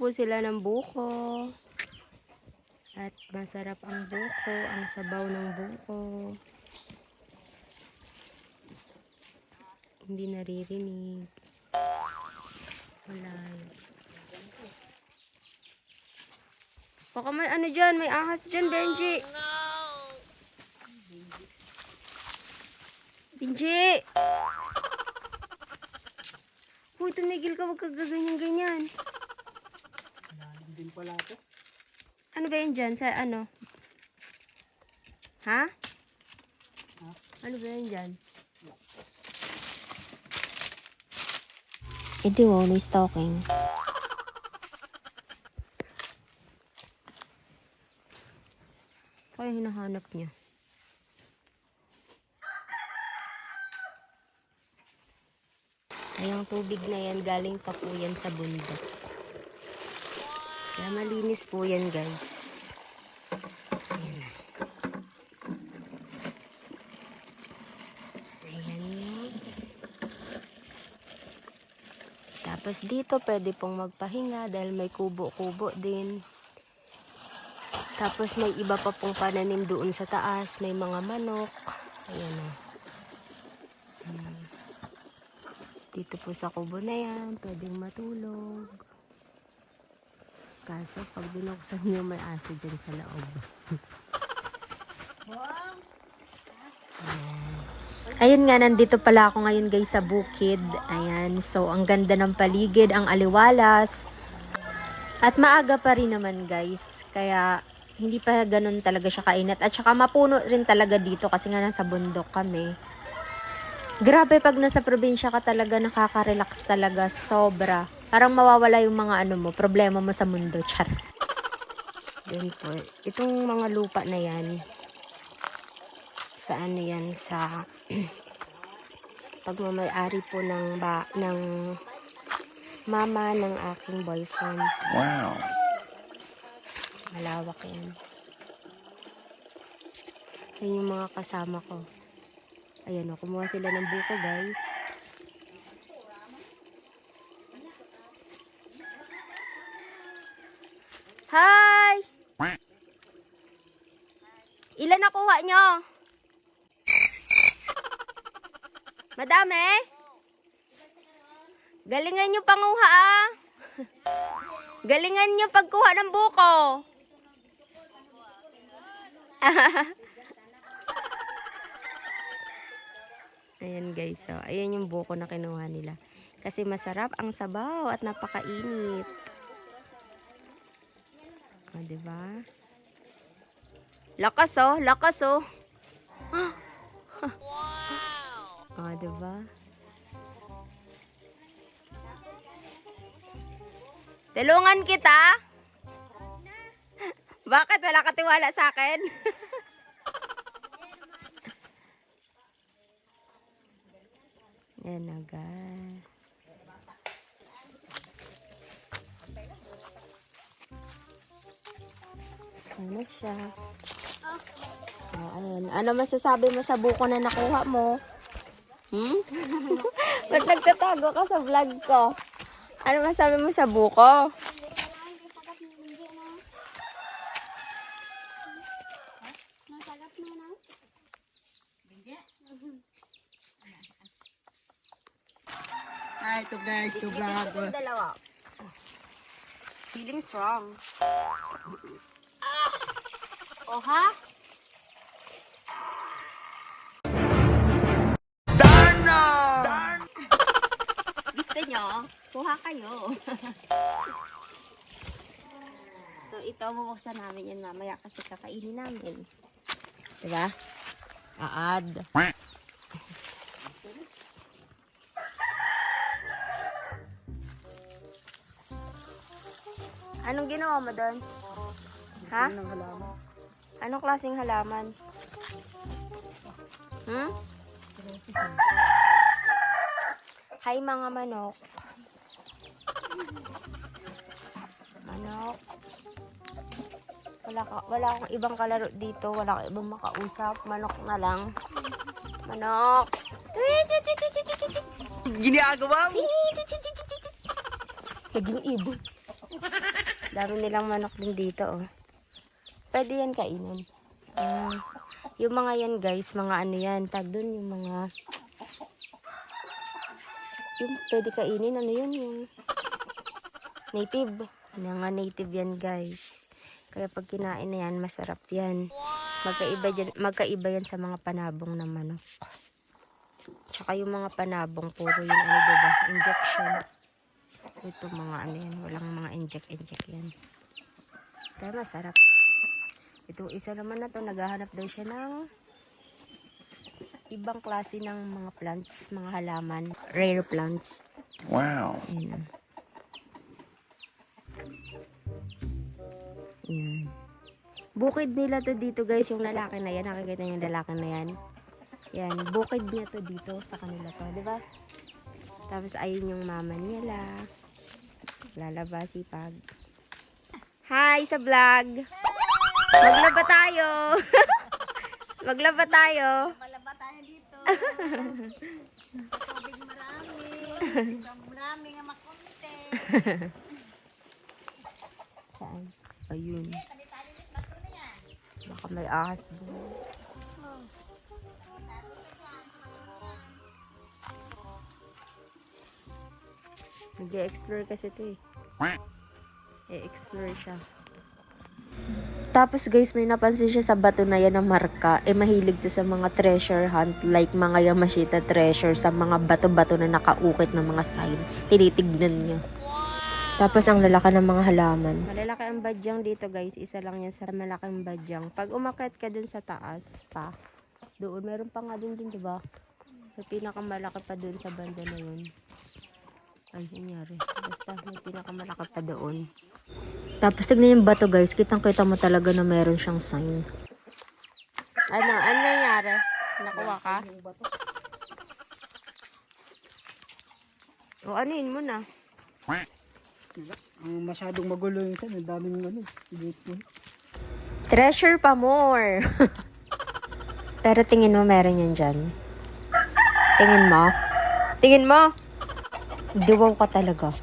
Po sila ng buko. At masarap ang buko, ang sabaw ng buko. Hindi naririnig. Wala. Baka may ano dyan, may ahas dyan, Benji. Benji! Uy, tumigil ka, huwag ka gaganyan-ganyan. Ito. Ano ba yan dyan? Sa ano? Ha? Ano ba yan dyan? Ito always talking. Kaya hinahanap niya. Ay, ang tubig na yan, galing pa po yan sa bundok. Kaya malinis po yan, guys. Ayan. Tapos dito, pwede pong magpahinga dahil may kubo-kubo din. Tapos may iba pa pong pananim doon sa taas. May mga manok. Ayan o. Ayan. Dito po sa kubo na yan, pwedeng matulog. Kaso pag binuksan nyo, may aso dyan sa loob. Ayun nga, nandito pala ako ngayon guys sa bukid. Ayan, so ang ganda ng paligid, ang aliwalas. At maaga pa rin naman guys, kaya hindi pa ganun talaga siya kainat. At saka mapuno rin talaga dito kasi nga nasa bundok kami. Grabe pag nasa probinsya ka talaga nakaka-relax talaga, sobra. Parang mawawala yung mga ano mo, problema mo sa mundo, char. Yun po. Itong mga lupa na yan, sa ano yan, sa pagmamayari po ng, ba, ng mama ng aking boyfriend. Wow. Malawak yan. Yan yung mga kasama ko. Ayan o, kumuha sila ng buko guys. Hi! Nakuha nyo? Madami? Galingan nyo panguha ah. Galingan nyo pagkuha ng buko. Ayan guys, so ayan yung buko na kinuha nila. Kasi masarap ang sabaw at napakainit. O, oh, diba? Lakas oh, lakas oh. wow! O, diba? Tulungan kita? Bakit wala ka tiwala sa akin? Yan na guys. Ano siya? Oh, ayun. Ano masasabi mo sa buko na nakuha mo? Hmm? Ba't nagtatago ka sa vlog ko? Ano masabi mo sa buko? Ay, ito guys, ito vlog. Dalawa. Feeling strong. Oh, ha? Gusto nyo? Kuha kayo. so, ito, bubuksan namin yan mamaya kasi kakainin namin. Diba? Aad. Anong ginawa mo doon? Ha? Ano ng halaman? Anong klaseng halaman? Hmm? Hi mga manok. Manok. Wala, ka, wala akong ibang kalaro dito. Wala akong ibang makausap. Manok na lang. Manok. Ginagawa mo? Naging ibon. Dami nilang manok din dito, oh. Pwede yan kainin. Ah, yung mga yan, guys, mga ano yan, tag doon yung mga... Yung pwede kainin, ano yun, yung... Native. Mga native yan, guys. Kaya pag kinain na yan, masarap yan. Magkaiba, dyan, magkaiba yan sa mga panabong na manok. Tsaka yung mga panabong, puro yung ano, diba? Injection. Ito mga ano yan, walang mga inject-inject yan. Kaya masarap. Ito isa naman na to, naghahanap daw siya ng ibang klase ng mga plants, mga halaman, rare plants. Wow. Ayan. Ayan. Bukid nila to dito guys, yung lalaki na yan. Nakikita niyo yung lalaki na yan. Yan, bukid niya to dito sa kanila to, di ba? Tapos ayun yung mama nila. Lalabas pag. Hi sa vlog. Maglaba tayo. Maglaba tayo. Tubig marami. Marami nga makunti. Saan? Ayun. Baka may ahas doon. Nag-explore kasi ito eh. E-explore siya. Tapos guys, may napansin siya sa bato na yan na marka. Eh, mahilig to sa mga treasure hunt. Like mga Yamashita treasure sa mga bato-bato na nakaukit ng mga sign. Tinitignan niya. Tapos ang lalaki ng mga halaman. Malalaki ang badyang dito guys. Isa lang yan sa malaking badyang. Pag umakyat ka dun sa taas pa, doon, meron pa nga dun dun, diba? May pinakamalaki pa dun sa banda na yun. Ay, nangyari. Basta may pinakamalaki pa doon. Tapos tignan yung bato guys. Kitang kita mo talaga na meron siyang sign. Ano? Ano nangyari? Nakuha ka? O anuin mo na. Ang masyadong magulo yung san, ang daming ano. Treasure pa more. Pero tingin mo meron yan dyan. Tingin mo? Tingin mo? Duwaw ka talaga.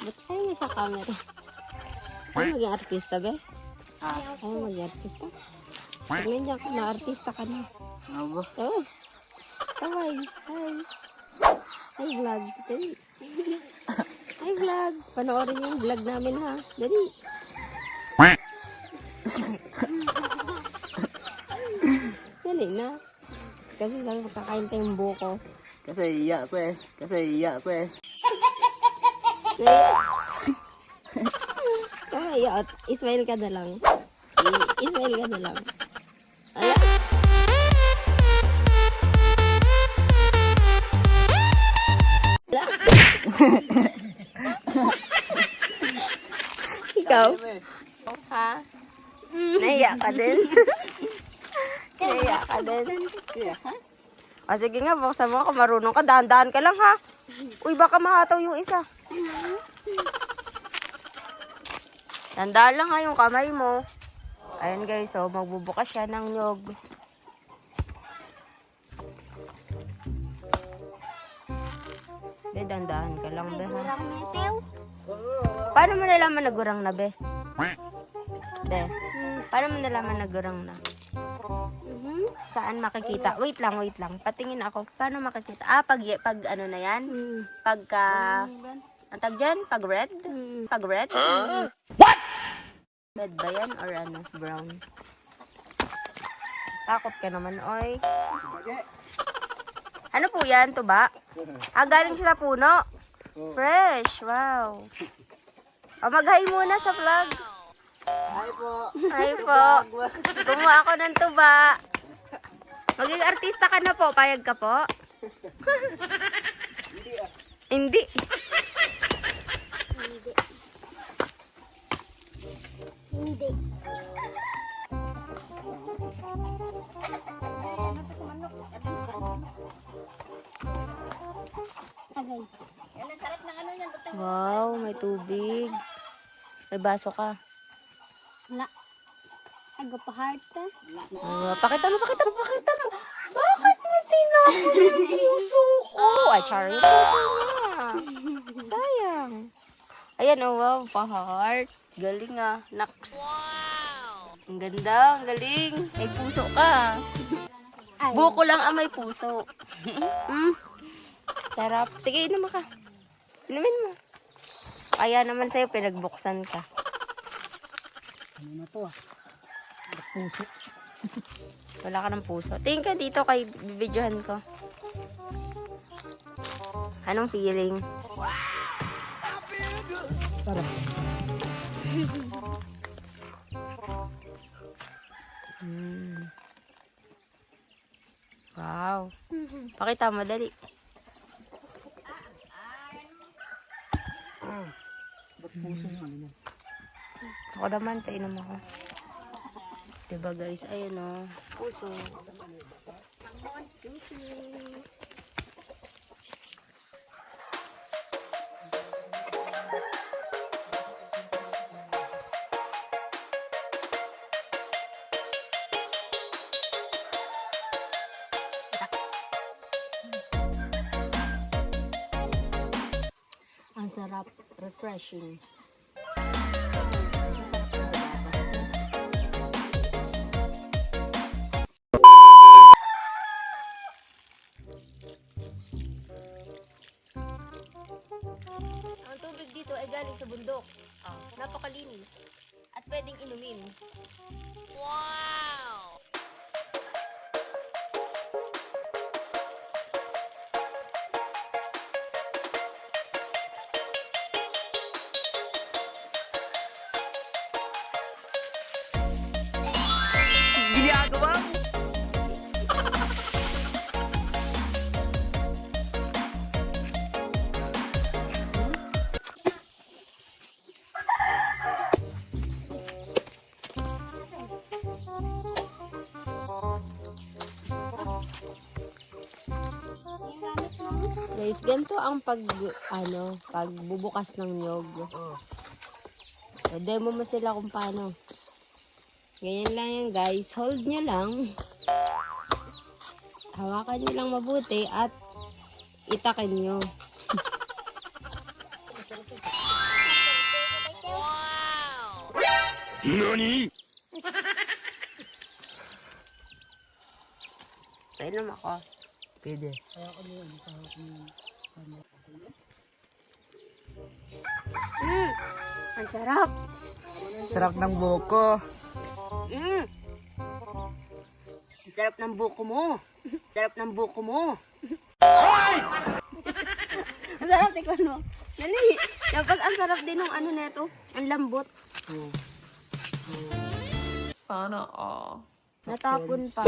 Ba't tayo sa camera? Ay, maging artista, be? Ay, maging artista? Tignan niya ka na, artista ka na. Abo. Oh. Kaway. Hi. Hi, vlog. Dali. Hi, vlog. Panoorin niyo yung vlog namin, ha? Dali. Dali na. Kasi sabi makakain tayong buko. Kasi iya ko eh. Kasi iya ko eh. Kaya, at ismail ka na lang. Ismail ka na lang. Ala. Ala. Ikaw? Ha? Naiya ka din? Naiya ka din? Kaya, ha? O sige nga, buksan mo ako. Marunong ka. Dahan-dahan ka lang ha. Uy, baka mahataw yung isa. Tandaan lang ha yung kamay mo. Ayan guys, so magbubukas siya ng nyog. Be, dandahan ka lang, be, ha? Paano mo nalaman na gurang na, be? Be, paano mo nalaman na gurang na? Saan makikita? Wait lang, wait lang. Patingin ako. Paano makikita? Ah, pag, pag ano na yan? Pagka... Ang tag dyan? Pag red? Pag red? What? Red ba yan or ano? Brown? Takot ka naman, oy. Ano po yan? Tuba? Ah, galing sa puno? Fresh. Wow. O, mag-hi muna sa vlog. Hi po. Hi po. Kumuha ako ng tuba. Maging artista ka na po. Payag ka po? Hindi. Ng ano yan. Butang Wow, may tubig. May baso ka. Wala. Aga pa heart ka. Ah, pakita mo, pakita mo, pakita mo. Bakit may tinapon yung views Char. Yung puso niya. Sayang. Ayan, oh, wow. Pa-heart. Galing ah. Naks. Wow! Ang ganda. Ang galing. May puso ka. Buko lang ang may puso. mm. Sarap. Sige, inom ka. Inumin mo. Kaya naman sa'yo, pinagbuksan ka. Ano na to ah? Puso. Wala ka ng puso. Tingin ka dito kay videohan ko. Anong feeling? Sarap. Mm. Wow. Pakita mo, dali. Ba't puso yung ano yan? Ako naman, painom ako. Diba guys, ayun o. Puso. Ang sarap, refreshing. Ay galing sa bundok. Napakalinis. At pwedeng inumin. Wow! Guys, ganito ang pag, ano, pagbubukas ng nyog. Oh. So, demo mo sila kung paano. Ganyan lang yan, guys. Hold nyo lang. Hawakan nyo lang mabuti at itakin nyo. Painom ako. Pwede. Mm, ang sarap. Sarap ng buko. Mm. Ang sarap ng buko mo. Sarap ng buko mo. ang sarap, tikman mo. Dali. Dapat ang sarap din ng ano neto. Ang lambot. Sana all. Natapon pa.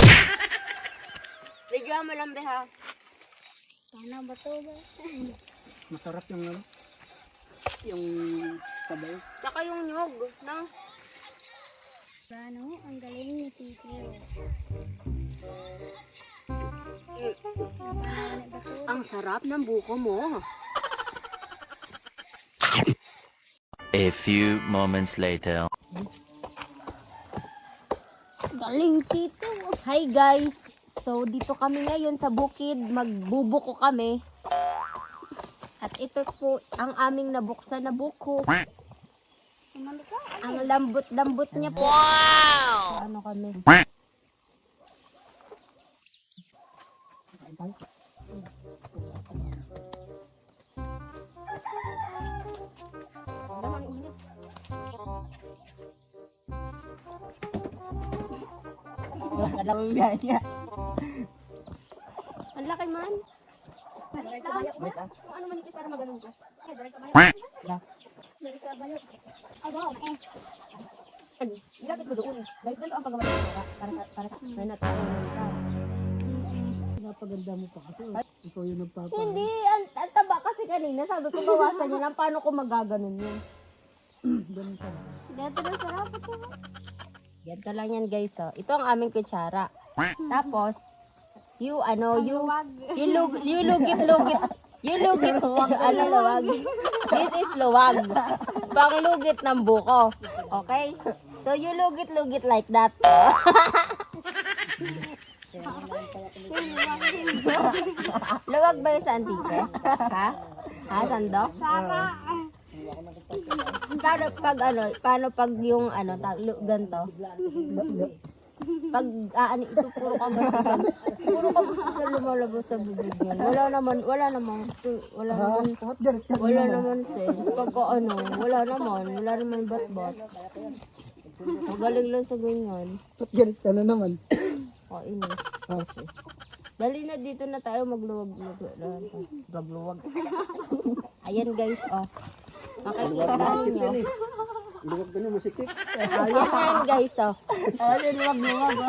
Medyo mo lang, be, ha? Sana ba to, ba? Masarap yung ano? Yung sabay. Tsaka yung nyog, no? Ano, ang galing ni Tito. Ang sarap ng buko mo. A few moments later. Galing Tito. Hi guys! So dito kami ngayon sa bukid, magbubuko kami. At ito po ang aming nabuksan na buko. Ang lambot-lambot niya po. Wow! Ano kami? Alam mo yan niya. Niya lang. Paano ko magaganon yun? Ganun ka. Dito na sarap ito. Ganito lang yan guys. Oh. Ito ang aming kutsara. Tapos, you ano, you, you, lug, you lugit, lugit. You lugit, ano luwag? This is luwag. Pang lugit ng buko. Okay? So, you lugit, lugit like that. Luwag ba yung sa antike? Ha? Ha, sandok? Sara. Paano pag ano, paano pag yung ano, ta, lu, ganito? Pag aani ito puro kabastusan. Puro kabastusan lumalabas sa bibig niya. Wala naman, wala naman, wala naman, ka? wala naman sense. Pagka ano, wala naman, wala naman bat-bat. Magaling lang sa ganyan. Bakit galit ka na naman? Kainis. Kasi. Dali na dito na tayo magluwag. Magluwag. Ayan guys, oh. Makikita ninyo. Luwag na masikip. Ayan yan guys, oh.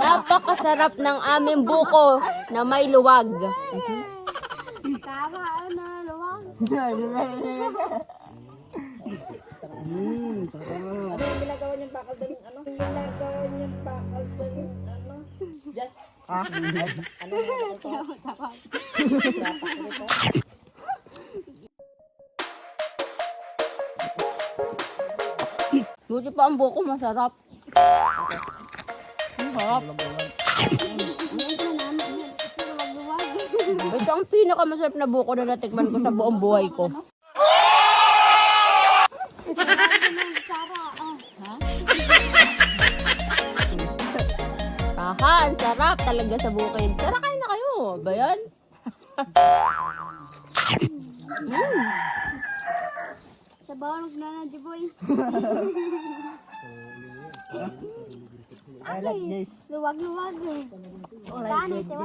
Napakasarap ng aming buko na may luwag. Sara, ano, luwag. Hmm, sarap. Buti pa ang buko masarap. Ang sarap. Ito ang pinakamasarap na buko na natikman ko sa buong buhay ko. Sarap talaga sa bukid. Tara, kain na kayo. Ba yan? mm. Sa bawal na na, Jiboy. Ay? Luwag, luwag ka ito.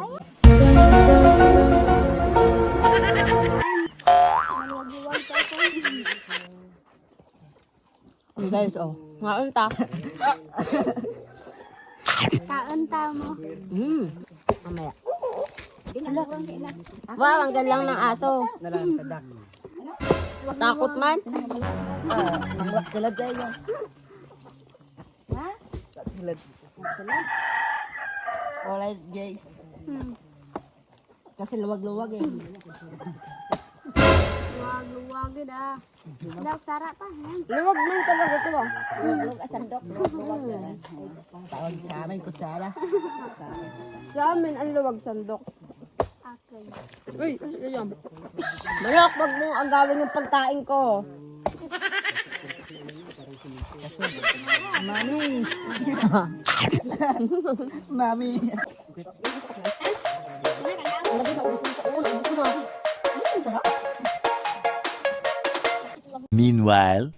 Mm, Guys, oh. Ngaon ta. Kaunta mo. Mm. Mamaya. Wow, ang galang ng aso. Takot man. Sila tayo. Ha? Sila. Alright guys. Hmm. Kasi luwag-luwag eh. Luwag, luwag yun ah. Daw, Sara pa. Luwag man talaga ito ah. Luwag asandok. Tawag sa amin, kutsara. Sa amin, ang luwag sandok. Uy, ayan. Balak, wag mong agawin yung pagkain ko. Mami. Mami. Lagi Meanwhile,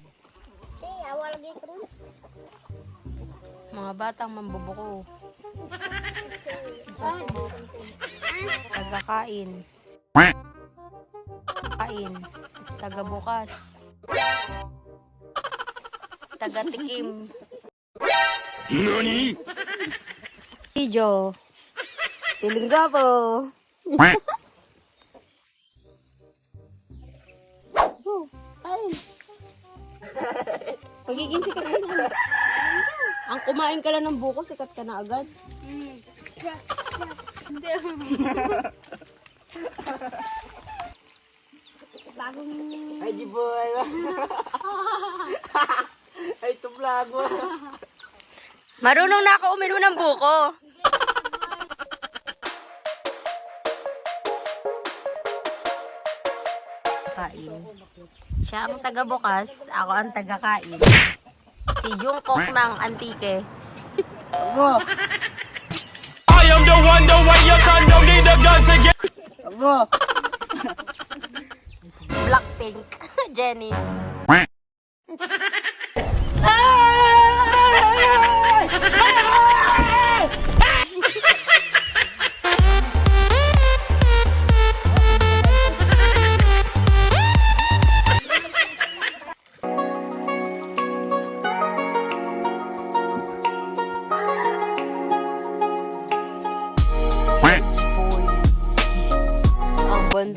Eh, awal lagi ko rin. Mga batang mambubuko. Tagakain. Kain. Tagabukas. Tagatikim. NANI? Video. Piling gapo. Kumain ka lang ng buko, sikat ka na agad. Bagong... Ay, di boy. Ay, tublag mo. Marunong na ako uminom ng buko. Kain. Siya ang taga-bukas, ako ang taga-kain. Si Jungkook ng Antike. Abo. I am the one, the way your son don't need a gun to get. Abo. Blackpink. Jenny.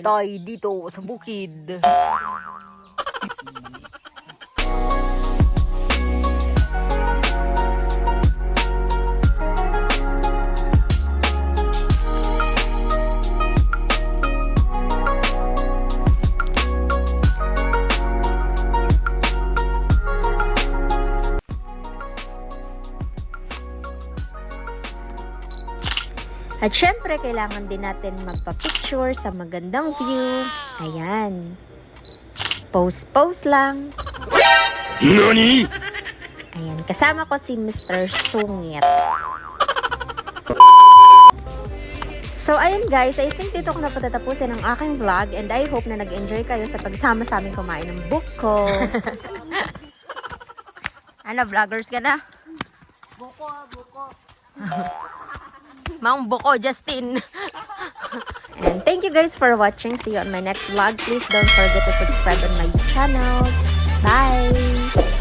Bantay dito sa bukid. At syempre, kailangan din natin magpa-picture sa magandang view. Ayan. Post-post lang. NANI? Ayan, kasama ko si Mr. Sungit. So, ayun guys, I think dito ko na patatapusin ang aking vlog and I hope na nag-enjoy kayo sa pagsama sa amin kumain ng buko. ano, vloggers ka na? Buko, buko. Mang buko, Justin. and thank you guys for watching. See you on my next vlog. Please don't forget to subscribe on my channel. Bye!